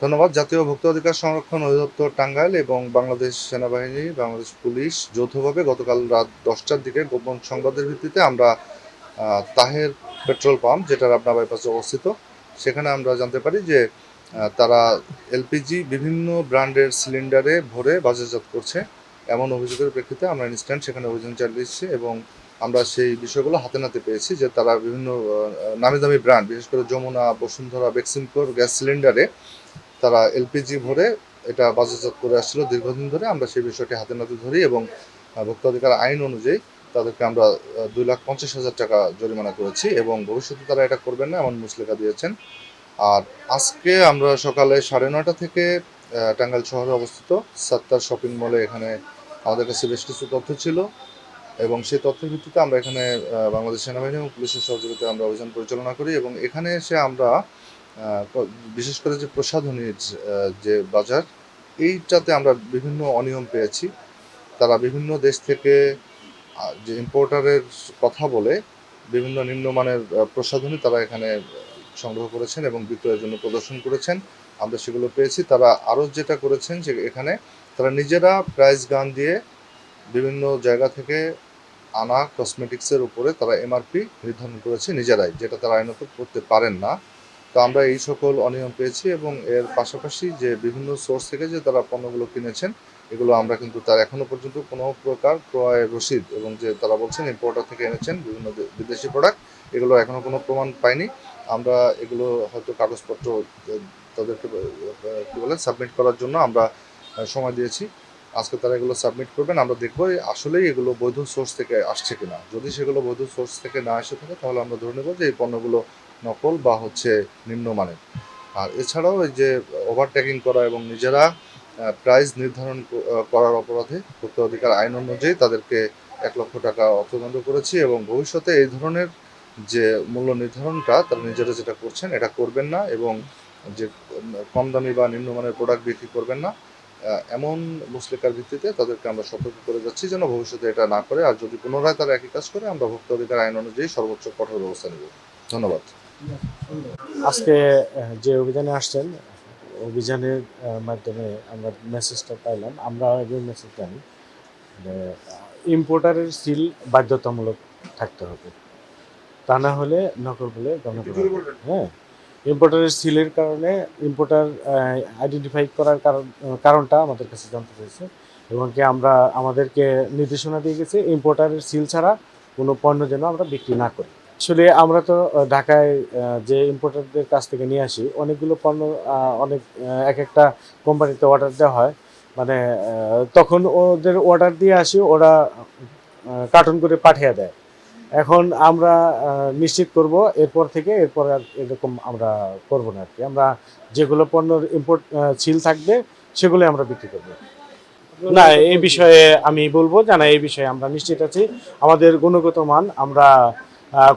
ধন্যবাদ। জাতীয় ভোক্তা অধিকার সংরক্ষণ অধিদপ্তর টাঙ্গাইল এবং বাংলাদেশ সেনাবাহিনী, বাংলাদেশ পুলিশ যৌথভাবে গতকাল রাত দশটার দিকে গোপন সংবাদের ভিত্তিতে আমরা তাহের পেট্রোল পাম্প যেটা রাবনা বাইপাসে অবস্থিত, সেখানে আমরা জানতে পারি যে তারা এলপিজি বিভিন্ন ব্র্যান্ডের সিলিন্ডারে ভরে বাজারজাত করছে। এমন অভিযোগের প্রেক্ষিতে আমরা ইনস্ট্যান্ট সেখানে অভিযান চালিয়েছি এবং আমরা সেই বিষয়গুলো হাতে নাতে পেয়েছি যে তারা বিভিন্ন নামি দামি ব্র্যান্ড বিশেষ করে যমুনা, বসুন্ধরা বেক্সিমকোর গ্যাস সিলিন্ডারে তারা এলপিজি ভরে এটা বাজারজাত করে আসছিল। দীর্ঘদিন ধরে আমরা সেই বিষয়টি হাতে নাতে ধরি এবং ভোক্তাধিকার আইন অনুযায়ী তাদেরকে আমরা দুই লাখ পঞ্চাশ হাজার টাকা জরিমানা করেছি এবং ভবিষ্যতে তারা এটা করবেন না এমন মুসলেখা দিয়েছেন। আর আজকে আমরা সকালে সাড়ে নয়টা থেকে টাঙ্গাইল শহরে অবস্থিত সাত্তার শপিং মলে এখানে আমাদের কাছে বেশ কিছু তথ্য ছিল। এবং সেই তথ্যের ভিত্তিতে আমরা এখানে বাংলাদেশ সেনাবাহিনী এবং পুলিশের সহযোগিতায় আমরা অভিযান পরিচালনা করি এবং এখানে এসে আমরা বিশেষ করে যে প্রসাধনীর যে বাজার, এইটাতে আমরা বিভিন্ন অনিয়ম পেয়েছি। তারা বিভিন্ন দেশ থেকে যে ইম্পোর্টারের কথা বলে বিভিন্ন নিম্নমানের প্রসাধনী তারা এখানে সংগ্রহ করেছেন এবং বিক্রয়ের জন্য প্রদর্শন করেছেন। আমরা সেগুলো পেয়েছি। তারা আরও যেটা করেছেন যে এখানে তারা নিজেরা প্রাইস গান দিয়ে বিভিন্ন জায়গা থেকে আনা কসমেটিক্সের উপরে তারা এমআরপি নির্ধারণ করেছে নিজেরাই, যেটা তারা আইনত করতে পারেন না। তো আমরা এই সকল অনিয়ম পেয়েছি এবং এর পাশাপাশি যে বিভিন্ন সোর্স থেকে যে তারা পণ্যগুলো কিনেছেন, এগুলো আমরা কিন্তু তার এখনও পর্যন্ত কোনো প্রকার ক্রয় রসিদ এবং যে তারা বলছেন ইম্পোর্টার থেকে এনেছেন বিভিন্ন বিদেশি প্রোডাক্ট এগুলো এখনও কোনো প্রমাণ পাইনি। আমরা এগুলো হয়তো কাগজপত্র তাদেরকে কি বলে সাবমিট করার জন্য আমরা সময় দিয়েছি। আজকে তারা এগুলো সাবমিট করবেন, আমরা দেখব আসলেই এগুলো বৈধ সোর্স থেকে আসছে কিনা। যদি সেগুলো বৈধ সোর্স থেকে না এসে থাকে, তাহলে আমরা ধরে নেব যে এই পণ্যগুলো নকল বা হচ্ছে নিম্নমানের। আর এছাড়াও এই যে ওভারটেকিং করা এবং নিজেরা প্রাইস নির্ধারণ করার অপরাধে ভোক্তা অধিকার আইন অনুযায়ী তাদেরকে এক লক্ষ টাকা অর্থদণ্ড করেছি এবং ভবিষ্যতে এই ধরনের যে মূল্য নির্ধারণটা তারা নিজেরা যেটা করছেন, এটা করবেন না এবং যে কম দামি বা নিম্নমানের প্রোডাক্ট বিক্রি করবেন না। এমন মুসলিকার ভিত্তিতে তাদেরকে আমরা সতর্ক করে যাচ্ছি যেন ভবিষ্যতে এটা না করে। আর যদি পুনরায় তারা একই কাজ করে আমরা ভোক্তা অধিকার আইন অনুযায়ী সর্বোচ্চ কঠোর ব্যবস্থা নেব। ধন্যবাদ। আজকে যে অভিযানে আসছেন অভিযানের মাধ্যমে আমরা মেসেজটা পাইলাম। আমরা যে মেসেজ জানি যে ইম্পোর্টারের সিল বাধ্যতামূলক থাকতে হবে। তা না হলে নকল বলে গণ্য হ্যাঁ। ইম্পোর্টারের সিলের কারণে ইম্পোর্টার আইডেন্টিফাই করার কারণ কারণটা আমাদের কাছে জানতে পেরেছে এবং কি আমরা, আমাদেরকে নির্দেশনা দিয়ে গেছে ইম্পোর্টারের সিল ছাড়া কোনো পণ্য যেন আমরা বিক্রি না করি। আসলে আমরা তো ঢাকায় যে ইম্পোর্টারদের কাছ থেকে নিয়ে আসি, অনেকগুলো পণ্য অনেক এক একটা কোম্পানিতে অর্ডার দেওয়া হয়। মানে তখন ওদের অর্ডার দিয়ে আসি, ওরা কার্টুন করে পাঠিয়ে দেয়। এখন আমরা নিশ্চিত করব এরপর থেকে এরপর আর এরকম আমরা করব না আর কি। আমরা যেগুলো পণ্যর ইম্পোর্ট ছিল থাকবে সেগুলো আমরা বিক্রি করব। না এই বিষয়ে আমি বলব যে না এই বিষয়ে আমরা নিশ্চিত আছি। আমাদের গুণগত মান আমরা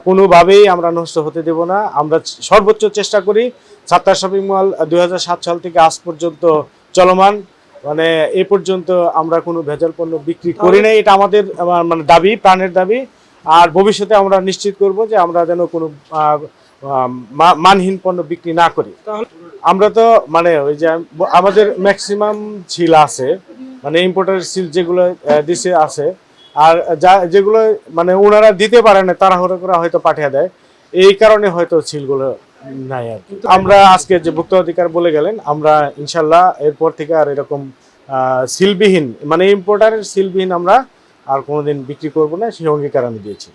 কোনোভাবেই আমরা নষ্ট হতে দেব না। আমরা সর্বোচ্চ চেষ্টা করি সাত্তার শপিং মল দু হাজার সাত সাল থেকে আজ পর্যন্ত চলমান। মানে এ পর্যন্ত আমরা কোনো ভেজাল পণ্য বিক্রি করি নাই। এটা আমাদের মানে দাবি প্রাণের দাবি। আর ভবিষ্যতে আমরা নিশ্চিত করব যে আমরা যেন কোনো মানহীন পণ্য বিক্রি না করি আমরা তো মানে ওই যে আমাদের ম্যাক্সিমাম ছিল আছে মানে ইম্পোর্টার সিল যেগুলো দিছে আছে, আর যা, যেগুলো মানে ওনারা দিতে পারে না, তাড়াহুড়ো করে হয়তো পাঠিয়ে দেয় এই কারণে হয়তো সিলগুলো নাই আর। আমরা আজকে যে ভুক্ত অধিকার বলে গেলেন, আমরা ইনশাল্লাহ এরপর থেকে আর এরকম সিলবিহীন মানে ইম্পোর্টারের সিলবিহীন আমরা আর কোনোদিন বিক্রি করব না সেই অঙ্গীকার আমি দিয়েছি।